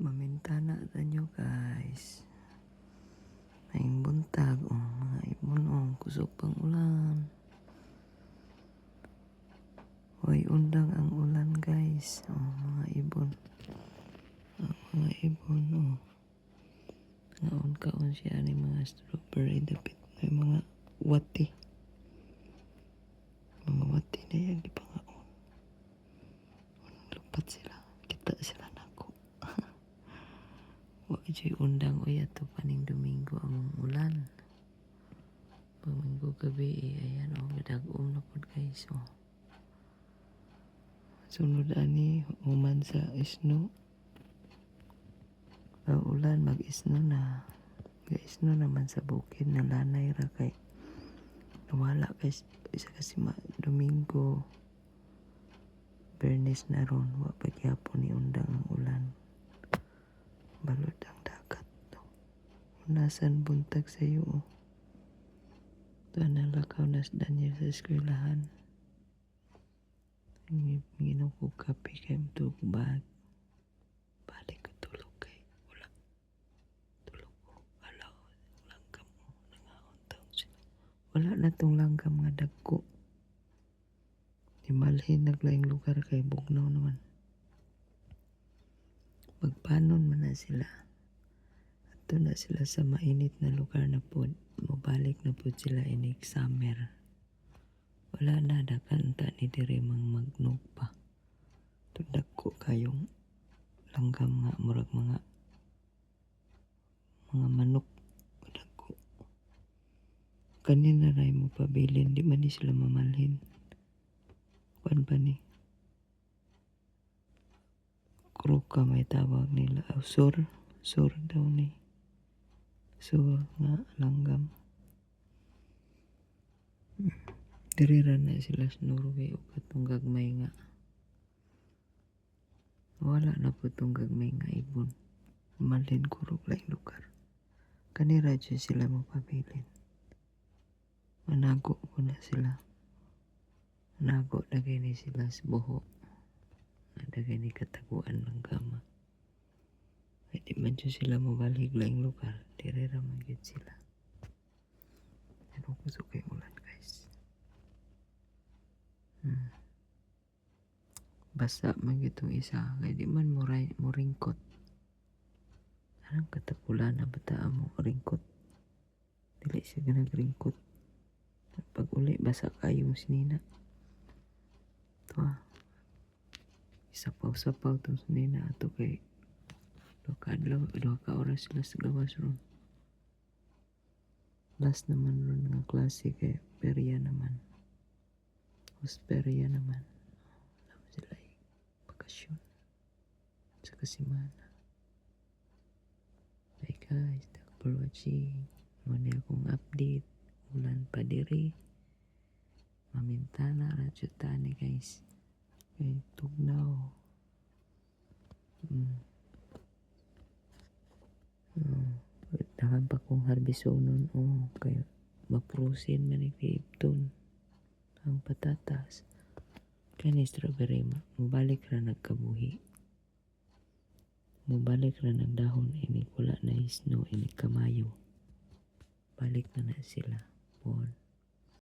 Mamintana ta nyo guys. Maing buntag o mga ibon o kusog pang ulan. Hoy undang ang ulan guys. O mga ibon. O, mga ibon o. Ngaon kaon siya ni mga strawberry dapit. May mga wati. Mga wati na yan di pa nga o. Lupat sila. Kita sila jay undang uy ato paning Domingo among ulan. Paminggo gabi eh, ayan o, gadag-om na pod guys o. Sunod ani, uman sa isno. Ang ulan mag-isno na. Ga-isno naman sa bukid na lanay ra kay nawala kay isa kasi ma Domingo. Bernes na ron, wa pa gyapon ni undang ang ulan balod ang dagat no. Nasan buntag sa iyo oh. Ito na lakaw na si Daniel sa eskwelahan. Minginom ko kape kay matulog bag. Balik ko tulog kay wala. Tulog ko. Alaw, langgam mo. Nangaon taon sila. Wala na tong langgam nga dagko. Di malhin naglaing lugar kay bugnaw naman magpanon man na sila. Ato na sila sa mainit na lugar na po. Mabalik na po sila inig summer. Wala na dakanta ni mang magnog pa. Tundag ko kayong langgam nga murag mga mga manok dagko. Kanina ray mo pabilin, di man ni sila mamalhin. Kuan pa ni? Kruka may tawag nila. Oh, sur. Sur daw ni. Sur nga langgam. Dirira na sila sa Norway o katong gagmay nga. Wala na po itong gagmay nga ibon. Malin kurog lang lugar. Kanira dyan sila mapabilin. Manago ko na sila. Manago na gani sila sa buhok. Nadagay ni kataguan ng gama. Ay di man sila mabalig lang lugar. Dire raman yun sila. Pero gusto kay ulan guys. Hmm. Basa itong isa. Kaya di man muray, muringkot. Anong katapulan na bata mo ringkot? Dili siya nagringkot. Pag uli, basa kayo mo sinina. Ito ah sapaw-sapaw tong sunina ato kay duha ka adlaw ka oras sila sa gawas ron last naman ron nga klase kay perya naman hosperya naman alam sila ay bakasyon sa kasimana Bye guys, thank for watching. Muna akong update. Ulan pa diri. Mamintana, radyotani guys. Kay tugnaw. Mm. Oh, tahan pa kong harbisonon. Oh, kaya maprusin man ni Tipton. Ang patatas. Kani strawberry ma. Mubalik ra nagkabuhi. Mubalik ra nagdahon ini wala na isno ini kamayo. Balik na na sila. Bon.